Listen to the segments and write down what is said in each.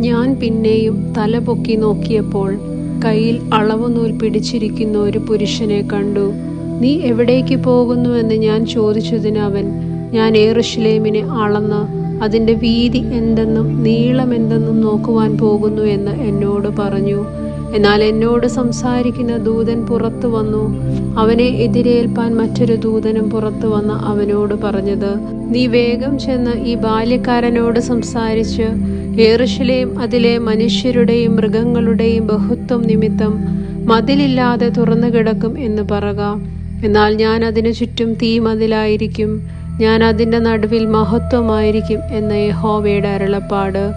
ഞാൻ പിന്നെയും തല പൊക്കി നോക്കിയപ്പോൾ കയ്യിൽ അളവുനൂൽ പിടിച്ചിരിക്കുന്ന ഒരു പുരുഷനെ കണ്ടു. നീ എവിടേക്ക് പോകുന്നുവെന്ന് ഞാൻ ചോദിച്ചതിന് അവൻ ഞാൻ ഏറുഷലേമിനെ അളന്ന് അതിന്റെ വീതി എന്തെന്നും നീളമെന്തെന്നും നോക്കുവാൻ പോകുന്നു എന്ന് എന്നോട് പറഞ്ഞു. എന്നാൽ എന്നോട് സംസാരിക്കുന്ന ദൂതൻ പുറത്തു വന്നു. അവനെ എതിരേൽപ്പാൻ മറ്റൊരു ദൂതനും പുറത്തു വന്ന് അവനോട് പറഞ്ഞത് നീ വേഗം ചെന്ന് ഈ ബാല്യക്കാരനോട് സംസാരിച്ച് ഏറുഷലേം അതിലെ മനുഷ്യരുടെയും മൃഗങ്ങളുടെയും ബഹുത്വം നിമിത്തം മതിലില്ലാതെ തുറന്നു കിടക്കും എന്ന് പറക. എന്നാൽ ഞാൻ അതിനു ചുറ്റും തീ മതിലായിരിക്കും. ഞാൻ അതിന്റെ നടുവിൽ മഹത്വമായിരിക്കും എന്ന യഹോവയുടെ അരുളപ്പാട്.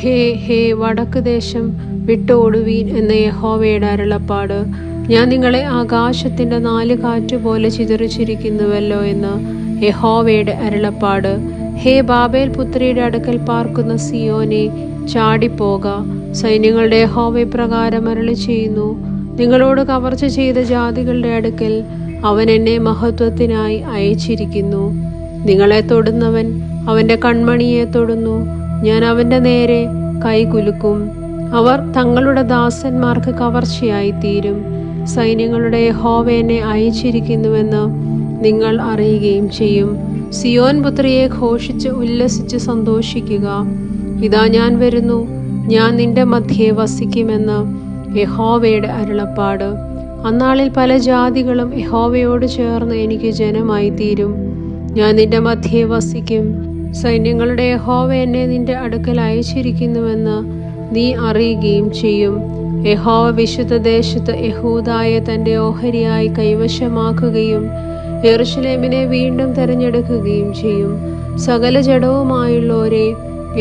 ഹേ ഹേ വടക്ക് ദേശം വിട്ടോടുവീൻ എന്ന യഹോവയുടെ അരുളപ്പാട്. ഞാൻ നിങ്ങളെ ആകാശത്തിന്റെ നാല് കാറ്റ് പോലെ ചിതറിച്ചിരിക്കുന്നുവല്ലോ എന്ന് യഹോവയുടെ അരുളപ്പാട്. ഹേ ബാബേൽ പുത്രിയുടെ അടുക്കൽ പാർക്കുന്ന സിയോനെ ചാടിപ്പോക. സൈന്യങ്ങളുടെ യഹോവ പ്രകാരം അരളി ചെയ്യുന്നു നിങ്ങളോട് കവർച്ച ചെയ്ത ജാതികളുടെ അടുക്കൽ അവൻ എന്നെ മഹത്വത്തിനായി അയച്ചിരിക്കുന്നു. നിങ്ങളെ തൊടുന്നവൻ അവന്റെ കൺമണിയെ തൊടുന്നു. ഞാൻ അവന്റെ നേരെ കൈകുലുക്കും അവർ തങ്ങളുടെ ദാസന്മാർക്ക് കവർച്ചയായി തീരും. സൈന്യങ്ങളുടെ ഹോവേനെ അയച്ചിരിക്കുന്നുവെന്ന് നിങ്ങൾ അറിയുകയും ചെയ്യും. സിയോൻ പുത്രിയെ ഘോഷിച്ച് ഉല്ലസിച്ച് സന്തോഷിക്കുക. ഇതാ ഞാൻ വരുന്നു. ഞാൻ നിന്റെ മധ്യേ വസിക്കുമെന്ന് യഹോവയുടെ അരുളപ്പാട്. അന്നാളിൽ പല ജാതികളും യഹോവയോട് ചേർന്ന് എനിക്ക് ജനമായി തീരും ഞാൻ നിന്റെ മധ്യേ വസിക്കും. സൈന്യങ്ങളുടെ യഹോവ എന്നെ നിന്റെ അടുക്കൽ അയച്ചിരിക്കുന്നുവെന്ന് നീ അറിയുകയും ചെയ്യും. യഹോവ വിശുദ്ധ ദേശത്ത് യഹൂദായെ തന്റെ ഓഹരിയായി കൈവശമാക്കുകയും യെറുഷലേമിനെ വീണ്ടും തെരഞ്ഞെടുക്കുകയും ചെയ്യും. സകല ജഡവുമായുള്ളവരെ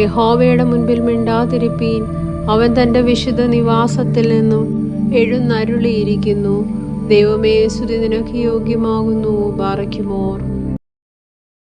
യഹോവയുടെ മുൻപിൽ മിണ്ടാതിരിപ്പീൻ. അവൻ തന്റെ വിശുദ്ധ നിവാസത്തിൽ നിന്നും എഴുന്നരുളിയിരിക്കുന്നു. ദൈവമേ സുതി നിനക്ക് യോഗ്യമാകുന്നു. ബാറയ്ക്കുമോർ